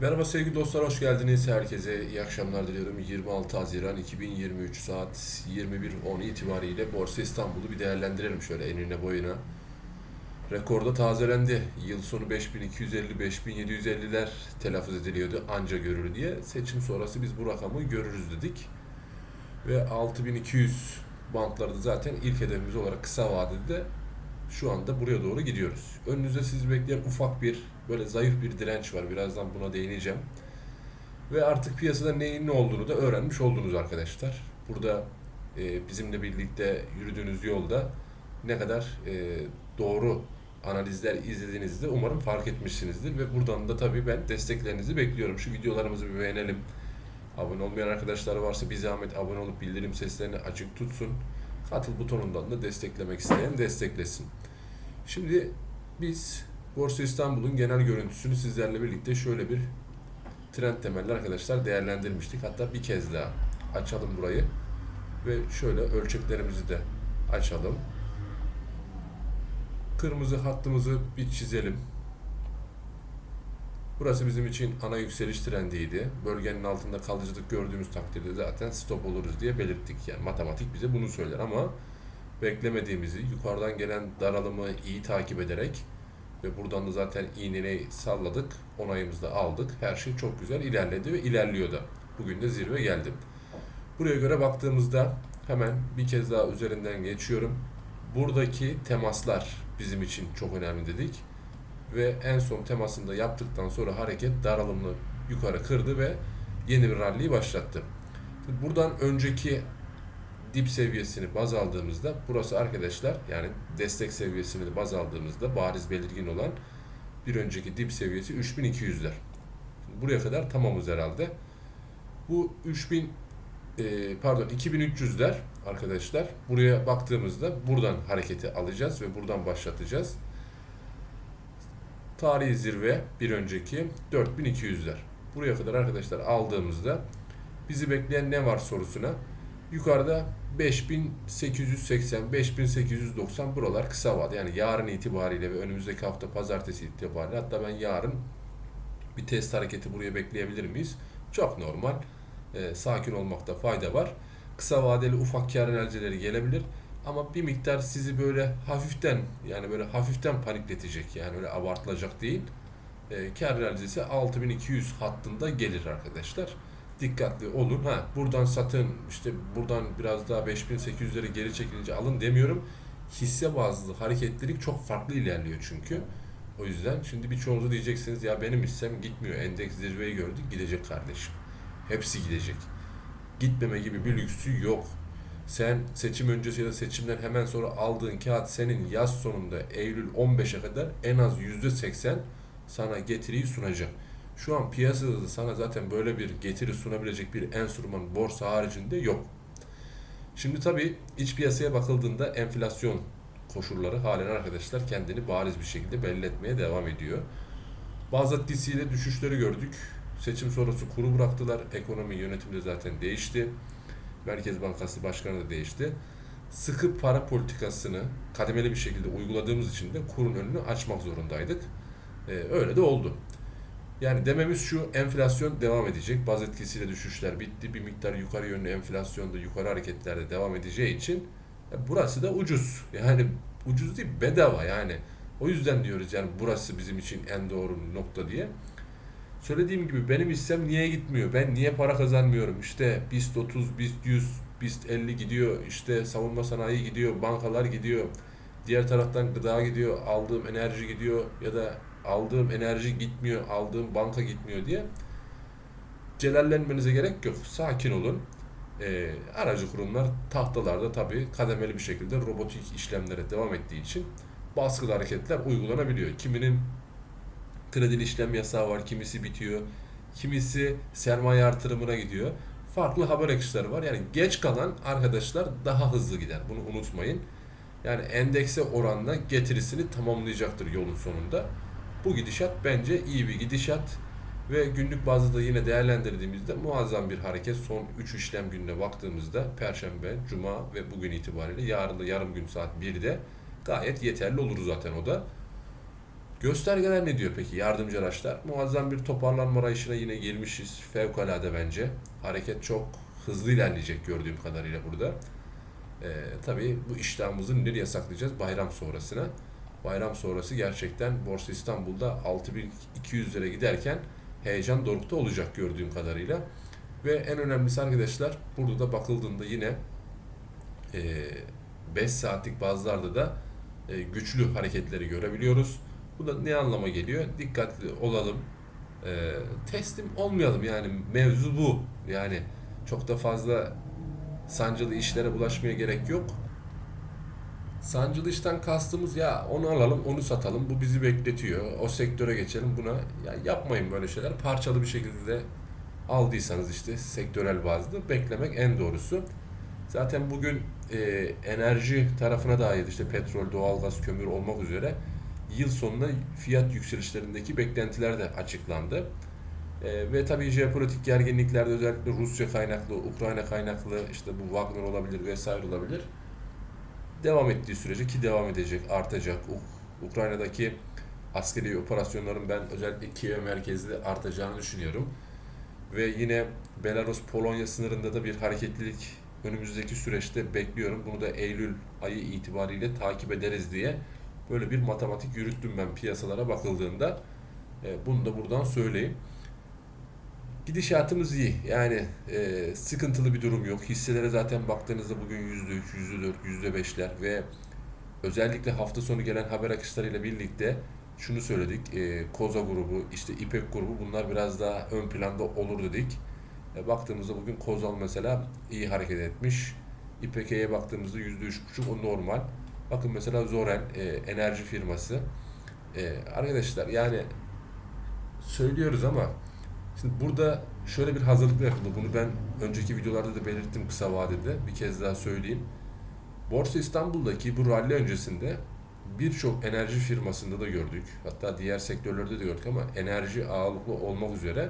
Merhaba sevgili dostlar, hoş geldiniz. Herkese iyi akşamlar diliyorum. 26 Haziran 2023 saat 21.10 itibariyle Borsa İstanbul'u bir değerlendirelim şöyle enine boyuna. Rekorda tazelendi. Yıl sonu 5250-5750'ler telaffuz ediliyordu anca görür diye. Seçim sonrası biz bu rakamı görürüz dedik. Ve 6200 bantlarda zaten ilk hedefimiz olarak kısa vadede şu anda buraya doğru gidiyoruz. Önünüzde sizi bekleyen ufak bir böyle zayıf bir direnç var. Birazdan buna değineceğim. Ve artık piyasada neyin ne olduğunu da öğrenmiş oldunuz arkadaşlar. Burada e, bizimle birlikte yürüdüğünüz yolda ne kadar e, doğru analizler izlediğinizi de umarım fark etmişsinizdir. Ve buradan da tabii ben desteklerinizi bekliyorum. Şu videolarımızı bir beğenelim. Abone olmayan arkadaşlar varsa bir zahmet abone olup bildirim seslerini açık tutsun. Katıl butonundan da desteklemek isteyen desteklesin. Şimdi biz Borsa İstanbul'un genel görüntüsünü sizlerle birlikte şöyle bir trend temelli arkadaşlar değerlendirmiştik. Hatta bir kez daha açalım burayı ve şöyle ölçeklerimizi de açalım. Kırmızı hattımızı bir çizelim. Burası bizim için ana yükseliş trendiydi. Bölgenin altında kalıcılık gördüğümüz takdirde zaten stop oluruz diye belirttik. Yani matematik bize bunu söyler ama beklemediğimizi, yukarıdan gelen daralımı iyi takip ederek ve buradan da zaten iğneyi salladık, onayımızı da aldık. Her şey çok güzel ilerledi ve ilerliyor da. Bugün de zirve geldi. Buraya göre baktığımızda hemen bir kez daha üzerinden geçiyorum. Buradaki temaslar bizim için çok önemli dedik ve en son temasında yaptıktan sonra hareket daralımlı yukarı kırdı ve yeni bir rally'yi başlattı. Buradan önceki dip seviyesini baz aldığımızda burası arkadaşlar yani destek seviyesini baz aldığımızda bariz belirgin olan bir önceki dip seviyesi 3200'ler. Şimdi buraya kadar tamamız herhalde. Bu 3000 e, pardon 2300'ler arkadaşlar. Buraya baktığımızda buradan hareketi alacağız ve buradan başlatacağız. Tarihi zirve bir önceki 4200'ler. Buraya kadar arkadaşlar aldığımızda bizi bekleyen ne var sorusuna yukarıda 5880 5890 buralar kısa vade. Yani yarın itibariyle ve önümüzdeki hafta pazartesi itibariyle hatta ben yarın bir test hareketi buraya bekleyebilir miyiz? Çok normal. Ee, sakin olmakta fayda var. Kısa vadeli ufak kar enerjileri gelebilir. Ama bir miktar sizi böyle hafiften yani böyle hafiften panikletecek yani öyle abartılacak değil. E, kar realizesi 6200 hattında gelir arkadaşlar. Dikkatli olun. Ha buradan satın işte buradan biraz daha 5800'lere geri çekilince alın demiyorum. Hisse bazlı hareketlilik çok farklı ilerliyor çünkü. O yüzden şimdi birçoğunuz diyeceksiniz ya benim hissem gitmiyor. Endeks zirveyi gördük gidecek kardeşim. Hepsi gidecek. Gitmeme gibi bir lüksü yok sen seçim öncesi ya da seçimden hemen sonra aldığın kağıt senin yaz sonunda Eylül 15'e kadar en az %80 sana getiriyi sunacak. Şu an piyasada da sana zaten böyle bir getiri sunabilecek bir enstrüman borsa haricinde yok. Şimdi tabii iç piyasaya bakıldığında enflasyon koşulları halen arkadaşlar kendini bariz bir şekilde belli etmeye devam ediyor. Bazı DC'de düşüşleri gördük. Seçim sonrası kuru bıraktılar. Ekonomi yönetimi de zaten değişti. Merkez Bankası Başkanı da değişti. Sıkı para politikasını kademeli bir şekilde uyguladığımız için de kurun önünü açmak zorundaydık. Ee, öyle de oldu. Yani dememiz şu enflasyon devam edecek. Baz etkisiyle düşüşler bitti. Bir miktar yukarı yönlü enflasyonda yukarı hareketlerde devam edeceği için e, burası da ucuz. Yani ucuz değil bedava yani. O yüzden diyoruz yani burası bizim için en doğru nokta diye. Söylediğim gibi benim hissem niye gitmiyor? Ben niye para kazanmıyorum? İşte BIST 30, BIST 100, BIST 50 gidiyor. İşte savunma sanayi gidiyor. Bankalar gidiyor. Diğer taraftan gıda gidiyor. Aldığım enerji gidiyor. Ya da aldığım enerji gitmiyor. Aldığım banka gitmiyor diye. Celallenmenize gerek yok. Sakin olun. E, aracı kurumlar tahtalarda tabii kademeli bir şekilde robotik işlemlere devam ettiği için baskılı hareketler uygulanabiliyor. Kiminin kredili işlem yasağı var, kimisi bitiyor, kimisi sermaye artırımına gidiyor. Farklı haber akışları var. Yani geç kalan arkadaşlar daha hızlı gider. Bunu unutmayın. Yani endekse oranla getirisini tamamlayacaktır yolun sonunda. Bu gidişat bence iyi bir gidişat ve günlük bazda yine değerlendirdiğimizde muazzam bir hareket son 3 işlem gününe baktığımızda Perşembe, Cuma ve bugün itibariyle yarın da yarım gün saat 1'de gayet yeterli olur zaten o da. Göstergeler ne diyor peki yardımcı araçlar? Muazzam bir toparlanma arayışına yine girmişiz. Fevkalade bence. Hareket çok hızlı ilerleyecek gördüğüm kadarıyla burada. Ee, tabii bu iştahımızı nereye saklayacağız? Bayram sonrasına. Bayram sonrası gerçekten Borsa İstanbul'da 6200 lira giderken heyecan dorukta olacak gördüğüm kadarıyla. Ve en önemlisi arkadaşlar burada da bakıldığında yine 5 saatlik bazlarda da e, güçlü hareketleri görebiliyoruz. Bu da ne anlama geliyor? Dikkatli olalım. E, teslim olmayalım yani mevzu bu. Yani çok da fazla sancılı işlere bulaşmaya gerek yok. Sancılı işten kastımız ya onu alalım onu satalım bu bizi bekletiyor. O sektöre geçelim buna ya yapmayın böyle şeyler. Parçalı bir şekilde de aldıysanız işte sektörel bazda beklemek en doğrusu. Zaten bugün e, enerji tarafına dair işte petrol, doğalgaz, kömür olmak üzere yıl sonuna fiyat yükselişlerindeki beklentiler de açıklandı. E, ve tabii jeopolitik gerginliklerde özellikle Rusya kaynaklı, Ukrayna kaynaklı işte bu Wagner olabilir vesaire olabilir. Devam ettiği sürece ki devam edecek, artacak. Uk- Ukrayna'daki askeri operasyonların ben özellikle Kiev merkezli artacağını düşünüyorum. Ve yine Belarus-Polonya sınırında da bir hareketlilik önümüzdeki süreçte bekliyorum. Bunu da Eylül ayı itibariyle takip ederiz diye böyle bir matematik yürüttüm ben piyasalara bakıldığında. E, bunu da buradan söyleyeyim. Gidişatımız iyi. Yani e, sıkıntılı bir durum yok. Hisselere zaten baktığınızda bugün %3, %4, %5'ler ve özellikle hafta sonu gelen haber akışlarıyla birlikte şunu söyledik. E, Koza grubu, işte İpek grubu bunlar biraz daha ön planda olur dedik. E, baktığımızda bugün Kozal mesela iyi hareket etmiş. İPK'ye baktığımızda %3,5 o normal. Bakın mesela Zoren e, enerji firması. E, arkadaşlar yani söylüyoruz ama şimdi burada şöyle bir hazırlık yapıldı. Bunu ben önceki videolarda da belirttim kısa vadede. Bir kez daha söyleyeyim. Borsa İstanbul'daki bu rally öncesinde birçok enerji firmasında da gördük. Hatta diğer sektörlerde de gördük ama enerji ağırlıklı olmak üzere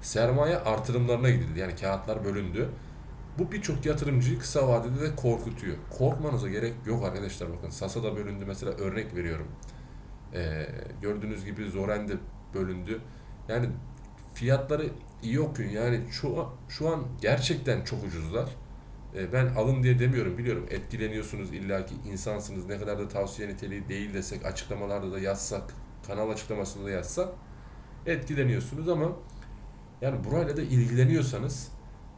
sermaye artırımlarına gidildi. Yani kağıtlar bölündü. Bu birçok yatırımcıyı kısa vadede de korkutuyor. Korkmanıza gerek yok arkadaşlar bakın. Sasa da bölündü mesela örnek veriyorum. Ee, gördüğünüz gibi Zoren de bölündü. Yani fiyatları iyi okuyun. Yani şu şu an gerçekten çok ucuzlar. Ee, ben alın diye demiyorum biliyorum. Etkileniyorsunuz illaki insansınız. Ne kadar da tavsiye niteliği değil desek açıklamalarda da yazsak, kanal açıklamasında da yazsak etkileniyorsunuz ama yani burayla da ilgileniyorsanız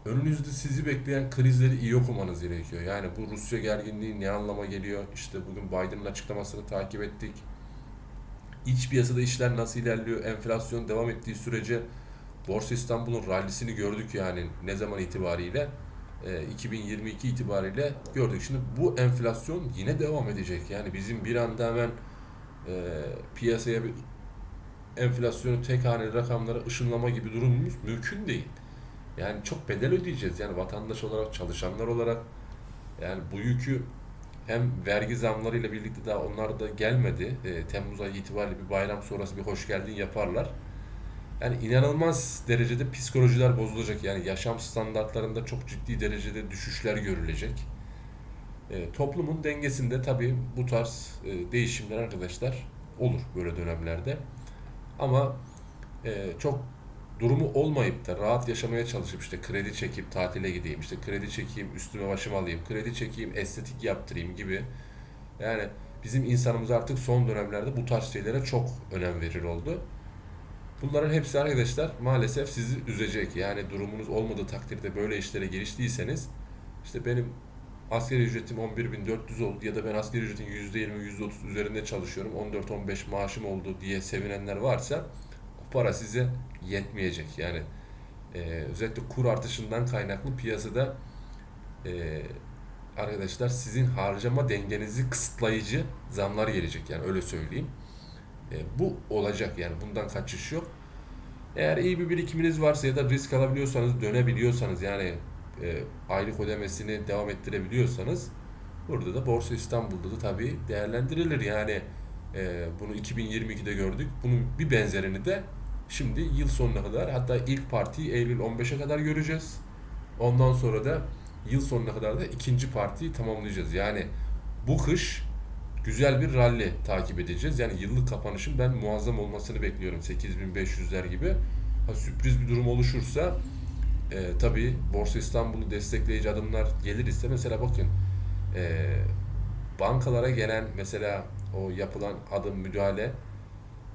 önünüzde sizi bekleyen krizleri iyi okumanız gerekiyor. Yani bu Rusya gerginliği ne anlama geliyor? İşte bugün Biden'ın açıklamasını takip ettik. İç piyasada işler nasıl ilerliyor? Enflasyon devam ettiği sürece Borsa İstanbul'un rallisini gördük yani ne zaman itibariyle? Ee, 2022 itibariyle gördük. Şimdi bu enflasyon yine devam edecek. Yani bizim bir anda hemen e, piyasaya bir enflasyonu tek haneli rakamlara ışınlama gibi durumumuz mümkün değil. Yani çok bedel ödeyeceğiz. Yani vatandaş olarak, çalışanlar olarak yani bu yükü hem vergi zamlarıyla birlikte daha onlar da gelmedi. E, Temmuz ayı itibariyle bir bayram sonrası bir hoş geldin yaparlar. Yani inanılmaz derecede psikolojiler bozulacak. Yani yaşam standartlarında çok ciddi derecede düşüşler görülecek. E, toplumun dengesinde tabii bu tarz e, değişimler arkadaşlar olur böyle dönemlerde. Ama e, çok durumu olmayıp da rahat yaşamaya çalışıp işte kredi çekip tatile gideyim, işte kredi çekeyim, üstüme başımı alayım, kredi çekeyim, estetik yaptırayım gibi. Yani bizim insanımız artık son dönemlerde bu tarz şeylere çok önem verir oldu. Bunların hepsi arkadaşlar maalesef sizi üzecek. Yani durumunuz olmadığı takdirde böyle işlere giriştiyseniz işte benim asgari ücretim 11.400 oldu ya da ben asgari ücretin %20, %30 üzerinde çalışıyorum. 14-15 maaşım oldu diye sevinenler varsa para size yetmeyecek. Yani e, özellikle kur artışından kaynaklı piyasada e, arkadaşlar sizin harcama dengenizi kısıtlayıcı zamlar gelecek. Yani öyle söyleyeyim. E, bu olacak yani bundan kaçış yok. Eğer iyi bir birikiminiz varsa ya da risk alabiliyorsanız, dönebiliyorsanız yani e, aylık ödemesini devam ettirebiliyorsanız burada da Borsa İstanbul'da da tabii değerlendirilir. Yani e, bunu 2022'de gördük. Bunun bir benzerini de şimdi yıl sonuna kadar hatta ilk partiyi Eylül 15'e kadar göreceğiz. Ondan sonra da yıl sonuna kadar da ikinci partiyi tamamlayacağız. Yani bu kış güzel bir rally takip edeceğiz. Yani yıllık kapanışın ben muazzam olmasını bekliyorum. 8500'ler gibi. Ha, sürpriz bir durum oluşursa e, tabii Borsa İstanbul'u destekleyici adımlar gelir ise mesela bakın e, bankalara gelen mesela o yapılan adım müdahale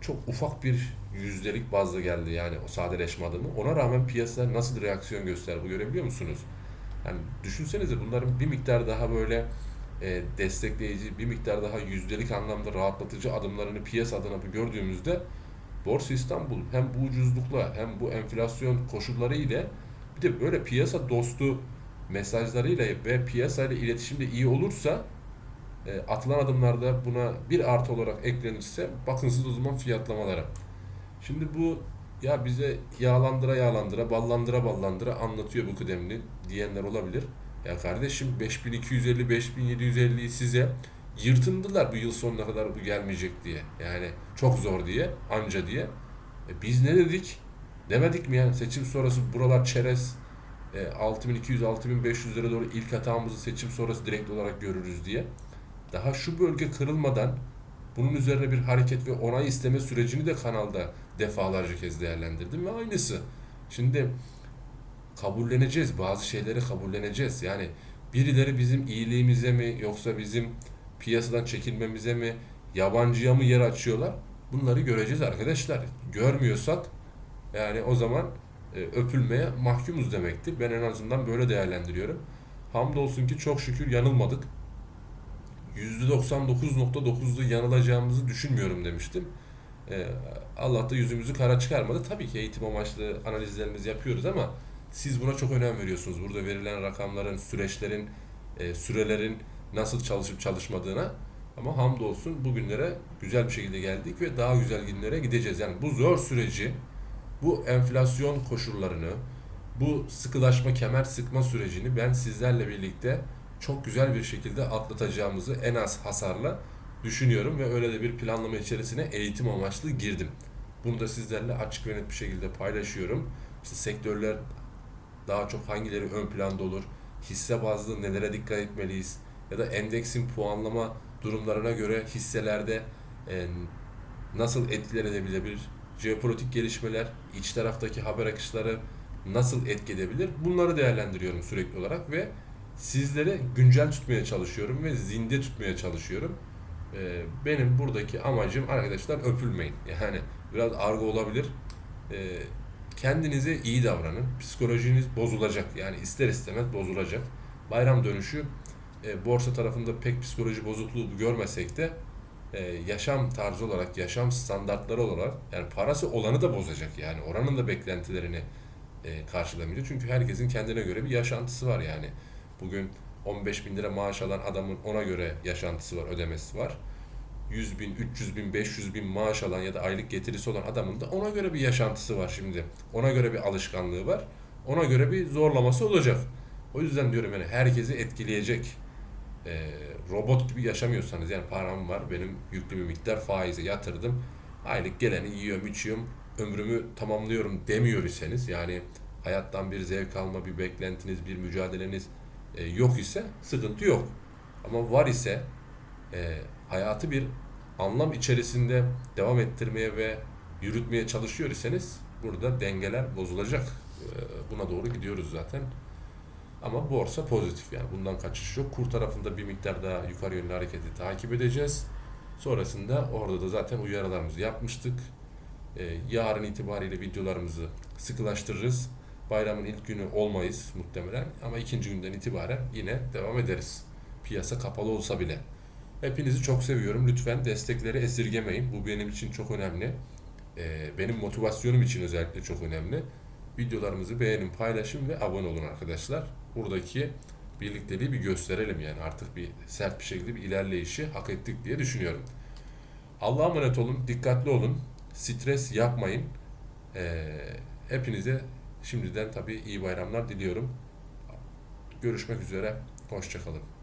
çok ufak bir yüzdelik bazda geldi yani o sadeleşme adımı. Ona rağmen piyasa nasıl reaksiyon gösterdi bu görebiliyor musunuz? Yani düşünsenize bunların bir miktar daha böyle e, destekleyici, bir miktar daha yüzdelik anlamda rahatlatıcı adımlarını piyasa adına gördüğümüzde Borsa İstanbul hem bu ucuzlukla hem bu enflasyon koşulları ile bir de böyle piyasa dostu mesajlarıyla ve piyasayla iletişimde iyi olursa e, atılan adımlarda buna bir artı olarak eklenirse bakın siz o zaman fiyatlamalara. Şimdi bu ya bize yağlandıra yağlandıra ballandıra ballandıra anlatıyor bu kıdemli diyenler olabilir. Ya kardeşim 5250 5750'yi size yırtındılar bu yıl sonuna kadar bu gelmeyecek diye. Yani çok zor diye anca diye. E biz ne dedik? Demedik mi yani seçim sonrası buralar çerez e, 6200 6500 lira doğru ilk hatamızı seçim sonrası direkt olarak görürüz diye. Daha şu bölge kırılmadan bunun üzerine bir hareket ve onay isteme sürecini de kanalda defalarca kez değerlendirdim ve aynısı. Şimdi kabulleneceğiz. Bazı şeyleri kabulleneceğiz. Yani birileri bizim iyiliğimize mi yoksa bizim piyasadan çekilmemize mi yabancıya mı yer açıyorlar? Bunları göreceğiz arkadaşlar. Görmüyorsak yani o zaman e, öpülmeye mahkumuz demektir. Ben en azından böyle değerlendiriyorum. Hamdolsun ki çok şükür yanılmadık. %99.9'da yanılacağımızı düşünmüyorum demiştim. Ee, Allah da yüzümüzü kara çıkarmadı. Tabii ki eğitim amaçlı analizlerimizi yapıyoruz ama siz buna çok önem veriyorsunuz. Burada verilen rakamların, süreçlerin, e, sürelerin nasıl çalışıp çalışmadığına. Ama hamdolsun bugünlere güzel bir şekilde geldik ve daha güzel günlere gideceğiz. Yani bu zor süreci, bu enflasyon koşullarını, bu sıkılaşma, kemer sıkma sürecini ben sizlerle birlikte çok güzel bir şekilde atlatacağımızı en az hasarla düşünüyorum ve öyle de bir planlama içerisine eğitim amaçlı girdim. Bunu da sizlerle açık ve net bir şekilde paylaşıyorum. İşte sektörler daha çok hangileri ön planda olur, hisse bazlı nelere dikkat etmeliyiz ya da endeksin puanlama durumlarına göre hisselerde e, nasıl etkiler edebilir, jeopolitik gelişmeler, iç taraftaki haber akışları nasıl etki edebilir bunları değerlendiriyorum sürekli olarak ve sizlere güncel tutmaya çalışıyorum ve zinde tutmaya çalışıyorum. Ee, benim buradaki amacım arkadaşlar öpülmeyin. Yani biraz argo olabilir. Ee, kendinize iyi davranın. Psikolojiniz bozulacak. Yani ister istemez bozulacak. Bayram dönüşü e, borsa tarafında pek psikoloji bozukluğu görmesek de e, yaşam tarzı olarak, yaşam standartları olarak yani parası olanı da bozacak. Yani oranın da beklentilerini e, karşılamayacak. Çünkü herkesin kendine göre bir yaşantısı var yani. Bugün 15 bin lira maaş alan adamın ona göre yaşantısı var, ödemesi var. 100 bin, 300 bin, 500 bin maaş alan ya da aylık getirisi olan adamın da ona göre bir yaşantısı var şimdi. Ona göre bir alışkanlığı var. Ona göre bir zorlaması olacak. O yüzden diyorum yani herkesi etkileyecek. Ee, robot gibi yaşamıyorsanız yani param var benim yüklü bir miktar faize yatırdım. Aylık geleni yiyorum içiyorum ömrümü tamamlıyorum demiyor iseniz yani hayattan bir zevk alma, bir beklentiniz, bir mücadeleniz e, yok ise sıkıntı yok. Ama var ise e, hayatı bir anlam içerisinde devam ettirmeye ve yürütmeye çalışıyor iseniz burada dengeler bozulacak. E, buna doğru gidiyoruz zaten. Ama borsa pozitif yani bundan kaçış yok. Kur tarafında bir miktar daha yukarı yönlü hareketi takip edeceğiz. Sonrasında orada da zaten uyarılarımızı yapmıştık. Ee, yarın itibariyle videolarımızı sıkılaştırırız. Bayramın ilk günü olmayız muhtemelen ama ikinci günden itibaren yine devam ederiz. Piyasa kapalı olsa bile. Hepinizi çok seviyorum. Lütfen destekleri esirgemeyin. Bu benim için çok önemli. Ee, benim motivasyonum için özellikle çok önemli. Videolarımızı beğenin, paylaşın ve abone olun arkadaşlar. Buradaki birlikteliği bir gösterelim yani artık bir sert bir şekilde bir ilerleyişi hak ettik diye düşünüyorum. Allah'a emanet olun, dikkatli olun, stres yapmayın. Ee, hepinize şimdiden tabii iyi bayramlar diliyorum. Görüşmek üzere, hoşçakalın.